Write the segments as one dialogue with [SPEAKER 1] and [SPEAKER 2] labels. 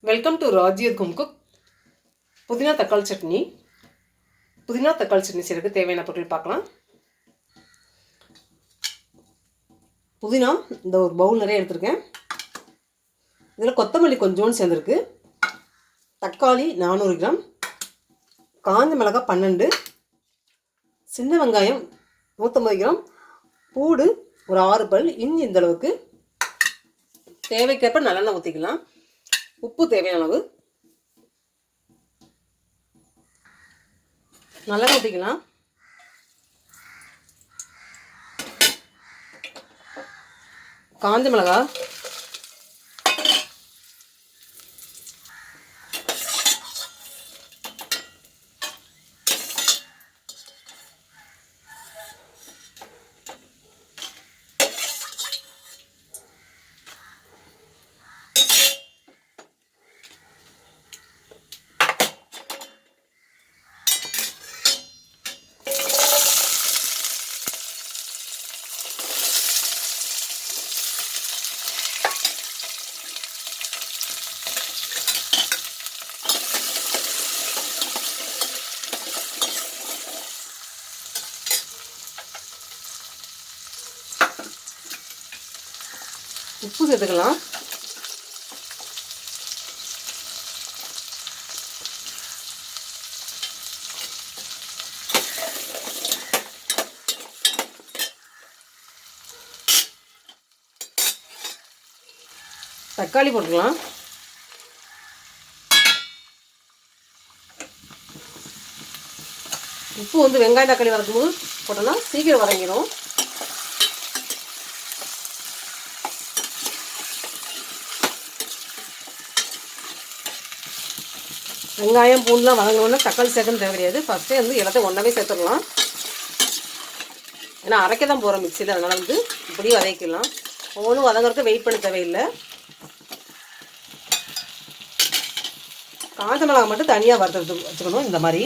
[SPEAKER 1] Welcome to ராஜ்யத் கும்குக் cook புதினா தக்காளி சட்னி. புதினா தக்காளி சட்னி செய்கிறதுக்கு தேவையான பொருள் பார்க்கலாம். புதினா இந்த ஒரு பவுல் நிறைய எடுத்திருக்கேன். இதில் கொத்தமல்லி கொஞ்சோண்டு சேர்ந்துருக்கு. தக்காளி நானூறு கிராம். காஞ்ச மிளகாய் பன்னெண்டு. சின்ன வெங்காயம் நூற்றம்பது கிராம். பூடு ஒரு ஆறு பல். இஞ்சி இந்த அளவுக்கு. தேவைக்கேற்ப நல்லெண்ணெய் ஊற்றிக்கலாம் உப்பு தேவையான அளவு. நல்லா கொட்டிக்கலாம் காஞ்ச மிளகாய் உப்பு சேர்த்துக்கலாம். தக்காளி போட்டுக்கலாம். உப்பு வந்து வெங்காயம் தக்காளி வதக்கும்போது போட்டோம்னா சீக்கிரம் வதங்கிடும். வெங்காயம் பூண்டுலாம் வதங்கணுன்னா தக்காளி சேர்க்கணும் தேவை கிடையாது ஃபஸ்ட்டே வந்து எல்லாத்தையும் ஒன்றாவே சேர்த்துடலாம். ஏன்னா அரைக்க தான் போகிறோம் மிக்சியில் அதனால் வந்து இப்படியும் வதக்கிடலாம். ஒவ்வொன்றும் வதங்குறதுக்கு வெயிட் பண்ண தேவையில்லை. காஞ்ச மிளகா மட்டும் தனியாக வறுத்து வச்சுக்கணும். இந்த மாதிரி.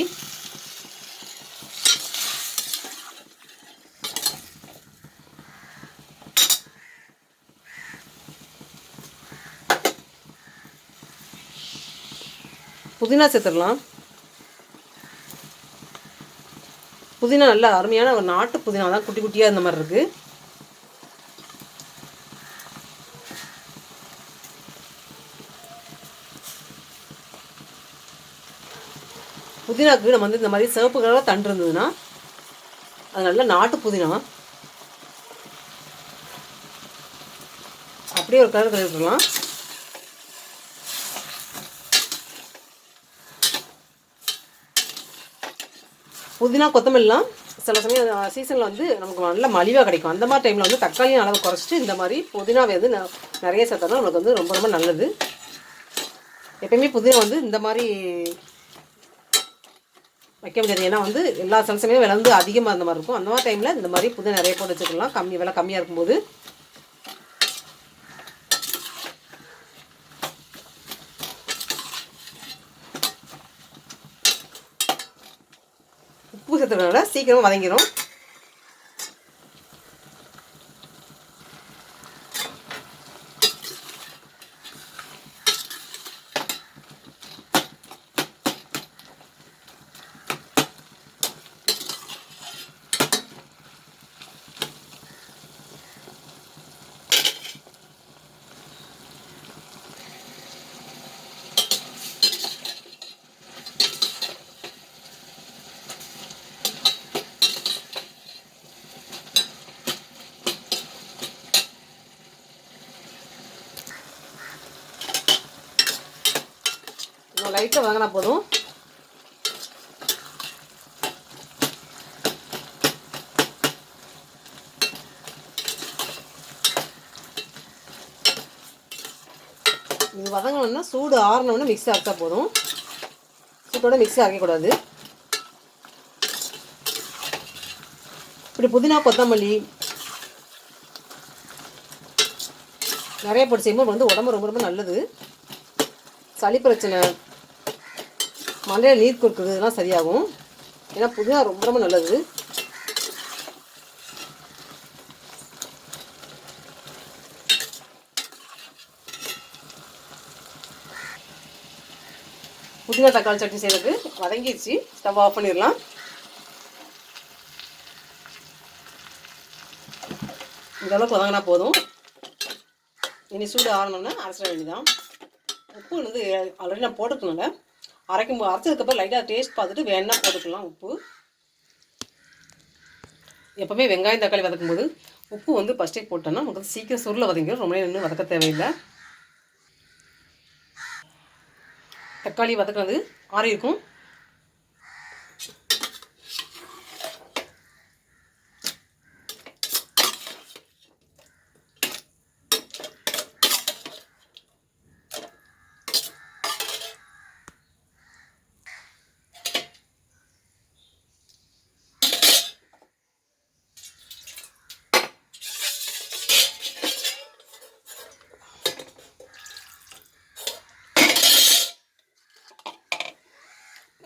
[SPEAKER 1] புதினா சேர்த்துடலாம். புதினா நல்லா அருமையான ஒரு நாட்டு புதினா தான் குட்டி குட்டியாக இந்த மாதிரி இருக்குது புதினாக்கு நம்ம வந்து இந்த மாதிரி சிவப்பு கலராக தண்டு இருந்ததுன்னா அது நல்ல நாட்டு புதினா. அப்படியே ஒரு கலர் கலந்துக்கலாம் புதினா கொத்தமல்லாம் சில சமயம் சீசனில் வந்து நமக்கு நல்ல மலிவாக கிடைக்கும். அந்த மாதிரி டைமில் வந்து தக்காளியும் அளவு குறைச்சிட்டு இந்த மாதிரி புதினாவை வந்து ந- நிறைய சேர்த்தோம்னா நமக்கு வந்து ரொம்ப ரொம்ப நல்லது. எப்பயுமே புதினா வந்து இந்த மாதிரி வைக்க முடியாது. ஏன்னா வந்து எல்லா சில சமயம் விலை வந்து அதிகமாக அந்த மாதிரி இருக்கும். அந்த மாதிரி டைமில் இந்த மாதிரி புதினா நிறைய போட்டு வச்சுக்கலாம் கம்மி விலை கம்மியாக இருக்கும்போது. உப்பு சீக்கிரமாக வதங்கிடும் நம்ம லைட்டாக வாங்கினா போதும். இது வதங்கணும்னா சூடு ஆறினோடனே மிக்ஸி அரைச்சா போதும். சூட்டோட மிக்ஸி அரைக்கக்கூடாது. இப்படி புதினா கொத்தமல்லி நிறைய போட்டு செய்யும்போது வந்து உடம்பு ரொம்ப ரொம்ப நல்லது. சளி பிரச்சனை மண்டையில் நீர் கொடுக்குறது சரியாகும். ஏன்னா புதினா ரொம்ப ரொம்ப நல்லது. புதினா தக்காளி சட்னி செய்கிறதுக்கு வதங்கிடுச்சு ஸ்டவ் ஆஃப் பண்ணிடலாம். இந்த அளவுக்கு வதங்கினா போதும். இனி சூடு ஆறணும்னா அரைச்சிட வேண்டியதான் உப்பு வந்து ஆல்ரெடி நான் போட்டுக்கணுங்க அரைக்கும் போது அரைச்சதுக்கப்புறம் லைட்டாக டேஸ்ட் பார்த்துட்டு வேணால் போட்டுக்கலாம் உப்பு. எப்போவுமே வெங்காயம் தக்காளி வதக்கும் போது உப்பு வந்து ஃபஸ்ட்டே போட்டோன்னா நமக்கு சீக்கிரம் சுருளை வதங்கிடும் ரொம்ப நேரம் நின்று வதக்க தேவையில்லை. தக்காளி வதக்குறது ஆறி இருக்கும்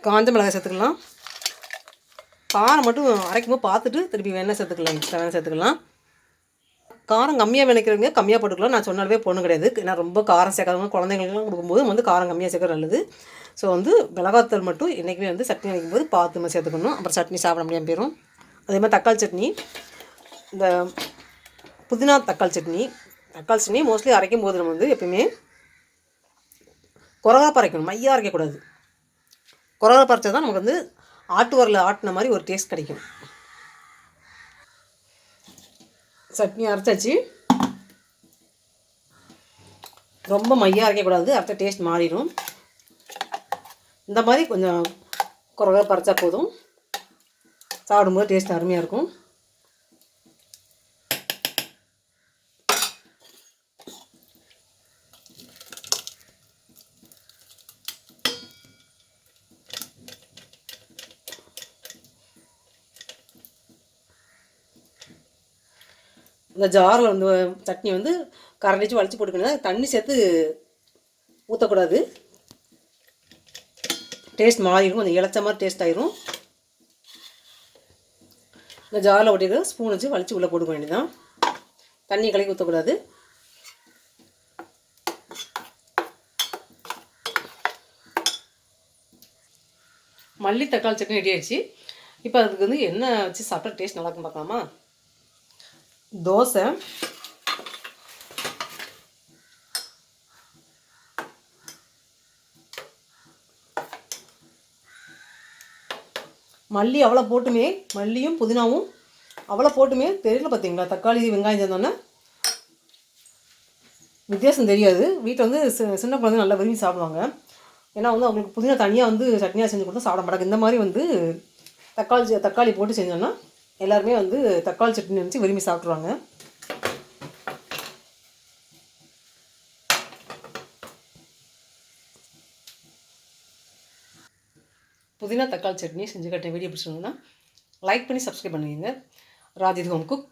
[SPEAKER 1] காஞ்ச மிளகாய் சேர்த்துக்கலாம். காரம் மட்டும் அரைக்கும் போது பார்த்துட்டு திருப்பி வெண்ணெய் சேர்த்துக்கலாம். எக்ஸ்ட்ரா வெண்ணெய் சேர்த்துக்கலாம். காரம் கம்மியாக நினைக்கிறவங்க கம்மியாக போட்டுக்கலாம். நான் சொன்னாலே பொண்ணு கிடையாது. ஏன்னா ரொம்ப காரம் சேர்க்காதவங்க குழந்தைங்களுக்குலாம் கொடுக்கும்போது வந்து காரம் கம்மியாக சேர்க்க நல்லது. ஸோ வந்து மிளகாத்தூள் மட்டும் என்றைக்குமே வந்து சட்னி அரைக்கும் போது பார்த்து நம்ம சேர்த்துக்கணும். அப்புறம் சட்னி சாப்பிட முடியாமல் போயிடும் அதே மாதிரி தக்காளி சட்னி. இந்த புதினா தக்காளி சட்னி. தக்காளி சட்னி மோஸ்ட்லி அரைக்கும் போது நம்ம வந்து எப்பயுமே குறகாப்பா அரைக்கணும் மையாக அரைக்கக்கூடாது. குறவை பறிச்சா தான் நமக்கு வந்து ஆட்டு வரல ஆட்டின மாதிரி ஒரு டேஸ்ட் கிடைக்கும். சட்னி அரைச்சாச்சு. ரொம்ப மையாக அரைக்கக்கூடாது அரைச்ச டேஸ்ட் மாறிடும். இந்த மாதிரி கொஞ்சம் குறவை பறித்தா போதும். சாப்பிடும்போது டேஸ்ட் அருமையாக இருக்கும். இந்த ஜாரில் வந்து சட்னி வந்து கரண்டிச்சு வளைச்சி போட்டுக்கணும். தண்ணி சேர்த்து ஊற்றக்கூடாது டேஸ்ட் மாறிடும். கொஞ்சம் இழைச்ச மாதிரி டேஸ்ட் ஆயிரும். இந்த ஜாரில் ஒட்டிட்டு ஸ்பூன் வச்சு வலிச்சு உள்ளே போட்டுக்க வேண்டியதான் தண்ணி கலக்கி ஊற்றக்கூடாது மல்லி தக்காளி சட்னி ரெடி ஆயிடுச்சு. இப்போ அதுக்கு வந்து என்ன வச்சு சாப்பிட்டா டேஸ்ட் நல்லா இருக்கும் பார்க்கலாமா? தோசை. மல்லி அவ்வளோ போட்டுமே மல்லியும் புதினாவும் அவ்வளோ போட்டுமே. தெரியல பார்த்தீங்களா தக்காளி வெங்காயம் சேர்ந்தோன்னே. வித்தியாசம் தெரியாது. வீட்டில் வந்து சி- சின்ன குழந்தைங்க நல்லா விரும்பி சாப்பிடுவாங்க. ஏன்னா வந்து அவங்களுக்கு புதினா தனியாக வந்து சட்னியாக செஞ்சு கொடுத்தா சாப்பிட மாட்டாங்க. இந்த மாதிரி வந்து தக்காளி தக்காளி போட்டு செஞ்சோன்னா எல்லாருமே வந்து தக்காளி சட்னி நினச்சி விரும்பி சாப்பிட்ருவாங்க புதினா தக்காளி சட்னி செஞ்சு கட்டின வீடியோ பிடிச்சிருந்தோன்னா லைக் பண்ணி சப்ஸ்கிரைப் பண்ணுவீங்க ராஜித் ஹோம் குக்